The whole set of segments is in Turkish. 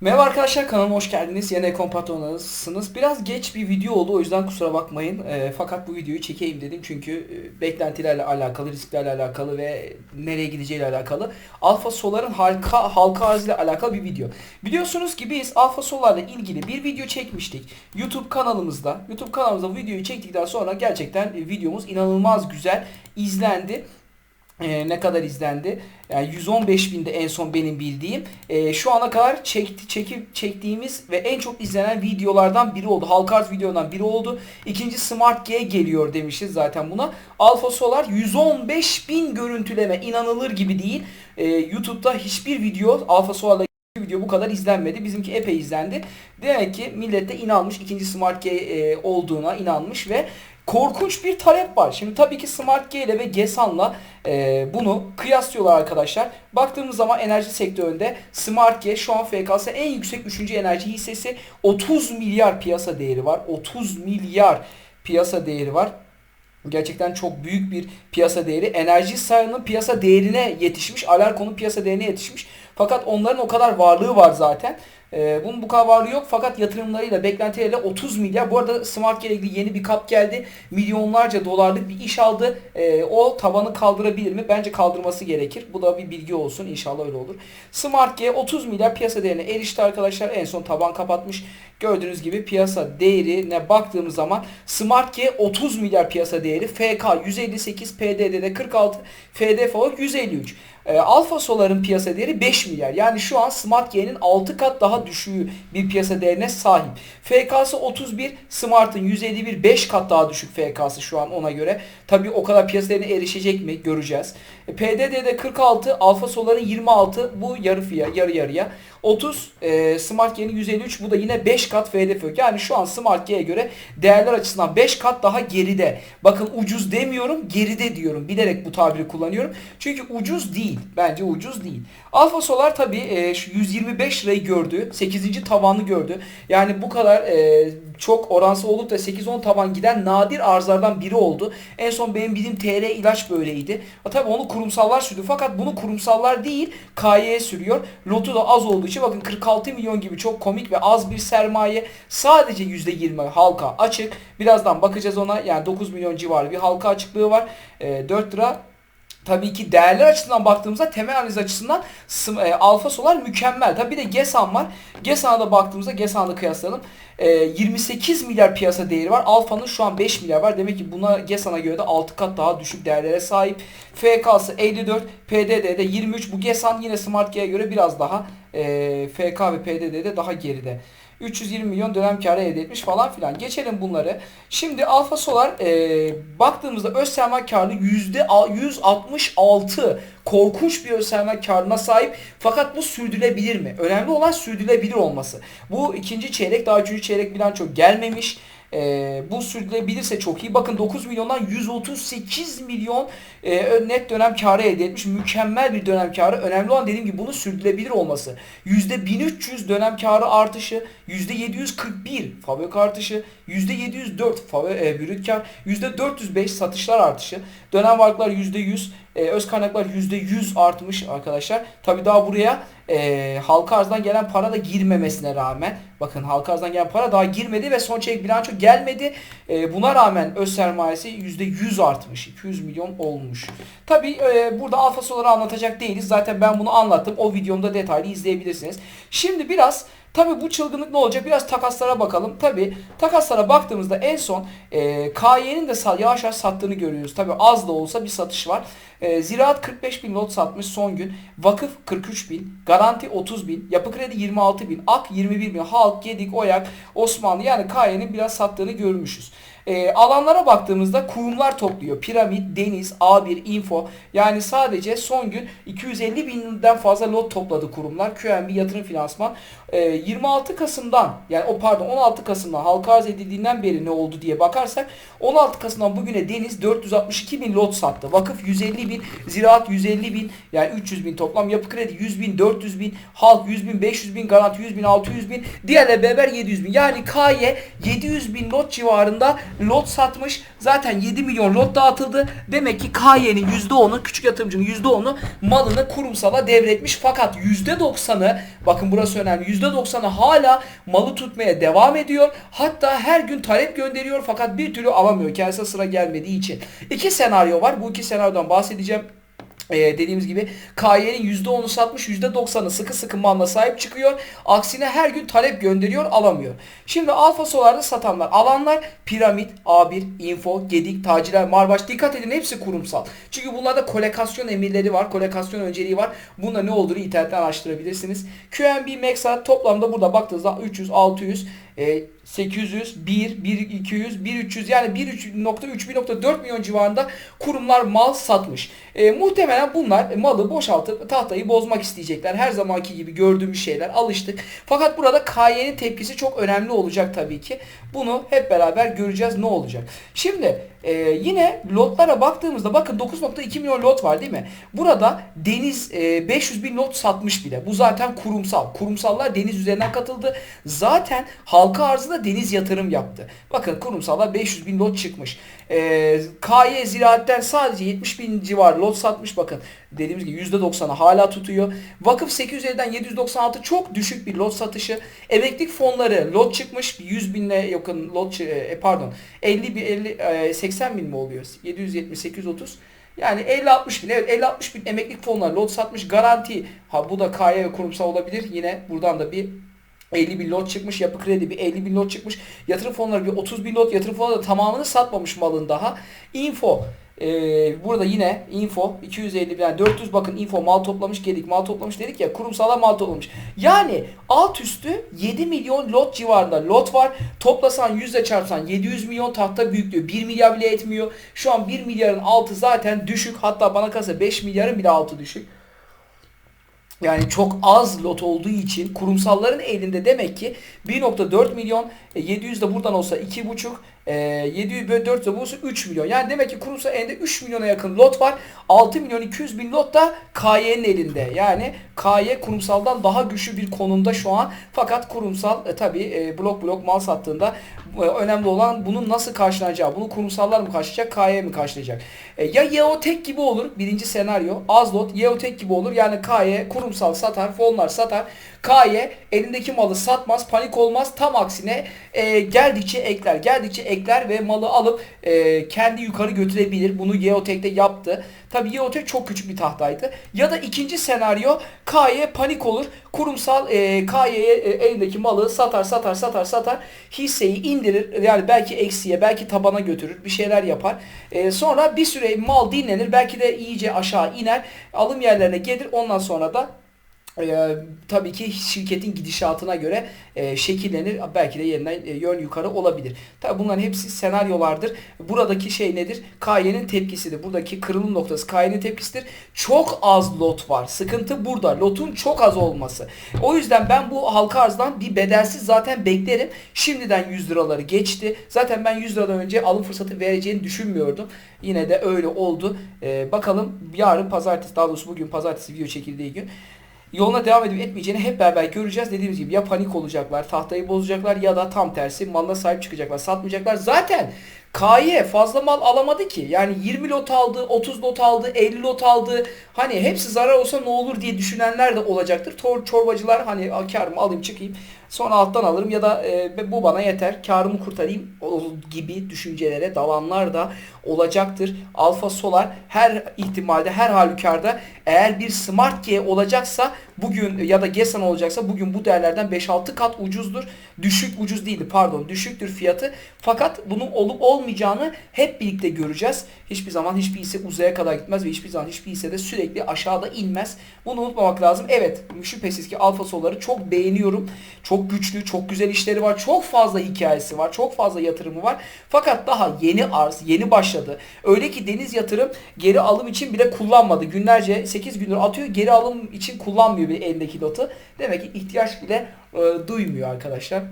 Merhaba arkadaşlar kanalıma hoş geldiniz. Yine Ekompatronasınız. Biraz geç bir video oldu o yüzden kusura bakmayın. E, fakat bu videoyu çekeyim dedim çünkü e, beklentilerle alakalı, risklerle alakalı ve nereye gideceğiyle alakalı. Alfa Solar'ın halka, halka arzıyla alakalı bir video. Biliyorsunuz ki biz Alfa Solar'la ilgili bir video çekmiştik. YouTube kanalımızda. YouTube kanalımızda bu videoyu çektikten sonra gerçekten e, videomuz inanılmaz güzel izlendi. Ee, ne kadar izlendi? Yani 115 binde en son benim bildiğim. Ee, şu ana kadar çekti, çekip çektiğimiz ve en çok izlenen videolardan biri oldu. Halka arz videodan biri oldu. İkinci Smart G geliyor demişiz zaten buna. Alfa Solar 115 bin görüntüleme inanılır gibi değil. Ee, YouTube'da hiçbir video Alfa Solar'la video bu kadar izlenmedi. Bizimki epey izlendi. Demek ki millette inanmış ikinci Smart e, olduğuna inanmış ve korkunç bir talep var. Şimdi tabii ki Smart G ile ve Gesan'la e, bunu kıyaslıyorlar arkadaşlar. Baktığımız zaman enerji sektöründe Smart G şu an FKS en yüksek 3. enerji hissesi 30 milyar piyasa değeri var. 30 milyar piyasa değeri var. Gerçekten çok büyük bir piyasa değeri. Enerji sayının piyasa değerine yetişmiş. Alarko'nun piyasa değerine yetişmiş. Fakat onların o kadar varlığı var zaten. Ee, bunun bu kadar varlığı yok fakat yatırımlarıyla, beklentileriyle 30 milyar. Bu arada Smart ile ilgili yeni bir kap geldi. Milyonlarca dolarlık bir iş aldı. Ee, o tavanı kaldırabilir mi? Bence kaldırması gerekir. Bu da bir bilgi olsun. İnşallah öyle olur. Smart G 30 milyar piyasa değerine erişti arkadaşlar. En son taban kapatmış. Gördüğünüz gibi piyasa değerine baktığımız zaman Smart G 30 milyar piyasa değeri. FK 158, PDD'de 46, FDFO 153. E, Alfa Solar'ın piyasa değeri 5 milyar. Yani şu an Smart G'nin 6 kat daha düşüğü bir piyasa değerine sahip. FK'sı 31, Smart'ın 151 5 kat daha düşük FK'sı şu an ona göre. Tabii o kadar piyasa değerine erişecek mi göreceğiz. E, PDD'de 46, Alfa Solar'ın 26 bu yarı fiyat, yarı yarıya. 30 e, Smart G'nin 153 bu da yine 5 kat FDF. Yani şu an Smart G'ye göre değerler açısından 5 kat daha geride. Bakın ucuz demiyorum geride diyorum. Bilerek bu tabiri kullanıyorum. Çünkü ucuz değil. Bence ucuz değil. Alfa Solar tabi e, 125 lirayı gördü. 8. tavanı gördü. Yani bu kadar e, çok oransız olup da 8-10 tavan giden nadir arzlardan biri oldu. En son benim bildiğim TR ilaç böyleydi. Ha, tabii onu kurumsallar sürdü. Fakat bunu kurumsallar değil KY sürüyor. Lotu da az olduğu için bakın 46 milyon gibi çok komik ve az bir sermaye. Sadece %20 halka açık. Birazdan bakacağız ona. Yani 9 milyon civarı bir halka açıklığı var. E, 4 lira Tabii ki değerler açısından baktığımızda temel analiz açısından e, Alfa Solar mükemmel. Tabii bir de Gesan var. Gesan'a da baktığımızda Gesan'la kıyaslayalım. E, 28 milyar piyasa değeri var. Alfa'nın şu an 5 milyar var. Demek ki buna Gesan'a göre de 6 kat daha düşük değerlere sahip. FK'sı 54, PDD'de 23. Bu Gesan yine Smart G'ye göre biraz daha e, FK ve PDD'de daha geride. 320 milyon dönem karı elde etmiş falan filan. Geçelim bunları. Şimdi Alfa Solar e, baktığımızda öz sermaye karı %166 korkunç bir öz sermaye karına sahip. Fakat bu sürdürülebilir mi? Önemli olan sürdürülebilir olması. Bu ikinci çeyrek daha üçüncü çeyrek bilanço gelmemiş. E, bu sürdürülebilirse çok iyi. Bakın 9 milyondan 138 milyon e, net dönem karı elde etmiş. Mükemmel bir dönem karı. Önemli olan dediğim gibi bunun sürdürülebilir olması. %1300 dönem karı artışı, %741 fabrika artışı, %704 e, brüt kar, %405 satışlar artışı, dönem varlıklar %100, e, öz kaynaklar %100 artmış arkadaşlar. Tabi daha buraya e, halka arzdan gelen para da girmemesine rağmen bakın halka arzdan gelen para daha girmedi ve son çeyrek bilanço gelmedi. E, buna rağmen öz sermayesi %100 artmış. 200 milyon olmuş. Tabi e, burada alfa soları anlatacak değiliz. Zaten ben bunu anlattım. O videomda detaylı izleyebilirsiniz. Şimdi biraz Tabi bu çılgınlık ne olacak? Biraz takaslara bakalım. Tabi takaslara baktığımızda en son e, KY'nin de yavaş yavaş sattığını görüyoruz. Tabi az da olsa bir satış var. E, Ziraat 45 bin lot satmış son gün. Vakıf 43 bin. Garanti 30 bin. Yapı kredi 26 bin. Ak 21 bin. Halk, Gedik, Oyak, Osmanlı yani KY'nin biraz sattığını görmüşüz. E, alanlara baktığımızda kurumlar topluyor. Piramit, Deniz, A1, Info. Yani sadece son gün 250 binden fazla lot topladı kurumlar. QNB yatırım finansman. E, 26 Kasım'dan yani o pardon 16 Kasım'dan halka arz edildiğinden beri ne oldu diye bakarsak 16 Kasım'dan bugüne Deniz 462 bin lot sattı. Vakıf 150 bin, Ziraat 150 bin yani 300 bin toplam. Yapı kredi 100 bin, 400 bin, Halk 100 bin, 500 bin, Garanti 100 bin, 600 bin. Diğerle beraber 700 bin. Yani KY 700 bin lot civarında lot satmış. Zaten 7 milyon lot dağıtıldı. Demek ki KY'nin %10'u küçük yatırımcının %10'u malını kurumsala devretmiş. Fakat %90'ı bakın burası önemli. %90'ı hala malı tutmaya devam ediyor. Hatta her gün talep gönderiyor fakat bir türlü alamıyor. Kendisine sıra gelmediği için. İki senaryo var. Bu iki senaryodan bahsedeceğim. Ee, dediğimiz gibi KY'nin %10'u satmış %90'ı sıkı sıkı malına sahip çıkıyor. Aksine her gün talep gönderiyor alamıyor. Şimdi Alfa Solar'da satanlar alanlar Piramit, A1, Info, Gedik, Taciler, Marbaş dikkat edin hepsi kurumsal. Çünkü bunlarda kolekasyon emirleri var. Kolekasyon önceliği var. Bunda ne olduğunu internetten araştırabilirsiniz. QNB, Mexa toplamda burada baktığınızda 300, 600, e, 800, 1, 1, 200, 1, 300 yani 1.3, 1.4 milyon civarında kurumlar mal satmış. E, muhtemelen bunlar malı boşaltıp tahtayı bozmak isteyecekler. Her zamanki gibi gördüğümüz şeyler alıştık. Fakat burada KY'nin tepkisi çok önemli olacak tabii ki. Bunu hep beraber göreceğiz ne olacak. Şimdi e, yine lotlara baktığımızda bakın 9.2 milyon lot var değil mi? Burada Deniz e, 500 bin lot satmış bile. Bu zaten kurumsal. Kurumsallar Deniz üzerinden katıldı. Zaten halka arzda Deniz yatırım yaptı. Bakın kurumsallar 500 bin lot çıkmış. E, KY Ziraat'ten sadece 70 bin civar lot satmış bakın. Dediğimiz gibi %90'ı hala tutuyor. Vakıf 850'den 796 çok düşük bir lot satışı. Emeklilik fonları lot çıkmış. 100 binle yakın lot e, pardon 50 bir 50 e, 80 bin mi oluyor? 770 830 yani 50-60 bin. Evet 50-60 bin emeklilik fonları lot satmış. Garanti. Ha bu da KY ve kurumsal olabilir. Yine buradan da bir 50 bin lot çıkmış. Yapı kredi bir 50 bin lot çıkmış. Yatırım fonları bir 30 bin lot. Yatırım fonları da tamamını satmamış malın daha. Info. Ee, burada yine info 250 bin yani 400 bakın info mal toplamış gedik mal toplamış dedik ya kurumsala mal toplamış. Yani alt üstü 7 milyon lot civarında lot var. Toplasan yüzde çarpsan 700 milyon tahta büyüklüğü 1 milyar bile etmiyor. Şu an 1 milyarın altı zaten düşük hatta bana kalsa 5 milyarın bile altı düşük. Yani çok az lot olduğu için kurumsalların elinde demek ki 1.4 milyon e, 700 de buradan olsa 2.5 e, 700 bölü 4 de bu olsa 3 milyon. Yani demek ki kurumsal elinde 3 milyona yakın lot var. 6 milyon 200 bin lot da KY'nin elinde. Yani KY kurumsaldan daha güçlü bir konumda şu an. Fakat kurumsal e, tabi e, blok blok mal sattığında e, önemli olan bunun nasıl karşılanacağı. Bunu kurumsallar mı karşılayacak, KY mi karşılayacak? E, ya Yeotek gibi olur birinci senaryo. Az lot Yeotek gibi olur. Yani KY kurumsal satar, fonlar satar. KY elindeki malı satmaz, panik olmaz. Tam aksine e, geldikçe ekler, geldikçe ekler ve malı alıp e, kendi yukarı götürebilir. Bunu Yeotek'te yaptı. Tabi Yeotek çok küçük bir tahtaydı. Ya da ikinci senaryo KY panik olur. Kurumsal e, KY'ye e, elindeki malı satar, satar, satar, satar. Hisseyi indirir. Yani belki eksiye, belki tabana götürür. Bir şeyler yapar. E, sonra bir süre mal dinlenir. Belki de iyice aşağı iner. Alım yerlerine gelir. Ondan sonra da ee, tabii ki şirketin gidişatına göre e, şekillenir. Belki de yeniden e, yön yukarı olabilir. Tabii bunların hepsi senaryolardır. Buradaki şey nedir? KY'nin tepkisidir. Buradaki kırılım noktası KY'nin tepkisidir. Çok az lot var. Sıkıntı burada. Lotun çok az olması. O yüzden ben bu halka arzdan bir bedelsiz zaten beklerim. Şimdiden 100 liraları geçti. Zaten ben 100 liradan önce alım fırsatı vereceğini düşünmüyordum. Yine de öyle oldu. Ee, bakalım yarın pazartesi daha doğrusu bugün pazartesi video çekildiği gün yoluna devam edip etmeyeceğini hep beraber göreceğiz. Dediğimiz gibi ya panik olacaklar, tahtayı bozacaklar ya da tam tersi malına sahip çıkacaklar, satmayacaklar. Zaten KY fazla mal alamadı ki. Yani 20 lot aldı, 30 lot aldı, 50 lot aldı. Hani hepsi zarar olsa ne olur diye düşünenler de olacaktır. Tor çorbacılar hani karımı alayım çıkayım sonra alttan alırım ya da e, bu bana yeter karımı kurtarayım gibi düşüncelere dalanlar da olacaktır. Alfa Solar her ihtimalde her halükarda eğer bir Smart G olacaksa bugün ya da Gesan olacaksa bugün bu değerlerden 5-6 kat ucuzdur. Düşük ucuz değildi pardon düşüktür fiyatı. Fakat bunun olup olmayacağını hep birlikte göreceğiz. Hiçbir zaman hiçbir hisse uzaya kadar gitmez ve hiçbir zaman hiçbir hisse de sürekli aşağıda inmez. Bunu unutmamak lazım. Evet şüphesiz ki Alfa Solar'ı çok beğeniyorum. Çok güçlü, çok güzel işleri var. Çok fazla hikayesi var. Çok fazla yatırımı var. Fakat daha yeni arz, yeni başladı. Öyle ki Deniz Yatırım geri alım için bile kullanmadı. Günlerce 8 gündür atıyor. Geri alım için kullanmıyor bir elindeki lotu. Demek ki ihtiyaç bile e, duymuyor arkadaşlar.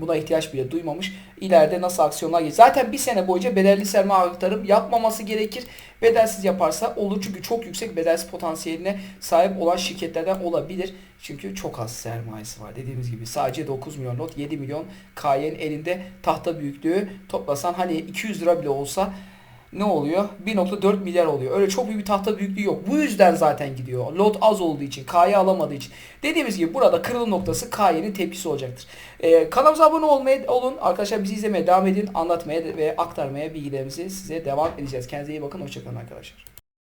Buna ihtiyaç bile duymamış. İleride nasıl aksiyonlar gelecek. Zaten bir sene boyunca bedelli sermaye aktarım yapmaması gerekir. Bedelsiz yaparsa olur. Çünkü çok yüksek bedelsiz potansiyeline sahip olan şirketlerden olabilir. Çünkü çok az sermayesi var. Dediğimiz gibi sadece 9 milyon lot 7 milyon KY'nin elinde tahta büyüklüğü toplasan hani 200 lira bile olsa ne oluyor? 1.4 milyar oluyor. Öyle çok büyük bir tahta büyüklüğü yok. Bu yüzden zaten gidiyor. Lot az olduğu için, K'yı alamadığı için. Dediğimiz gibi burada kırılım noktası K'yenin tepkisi olacaktır. Ee, kanalımıza abone olmayı olun. Arkadaşlar bizi izlemeye devam edin. Anlatmaya ve aktarmaya bilgilerimizi size devam edeceğiz. Kendinize iyi bakın. Hoşçakalın arkadaşlar.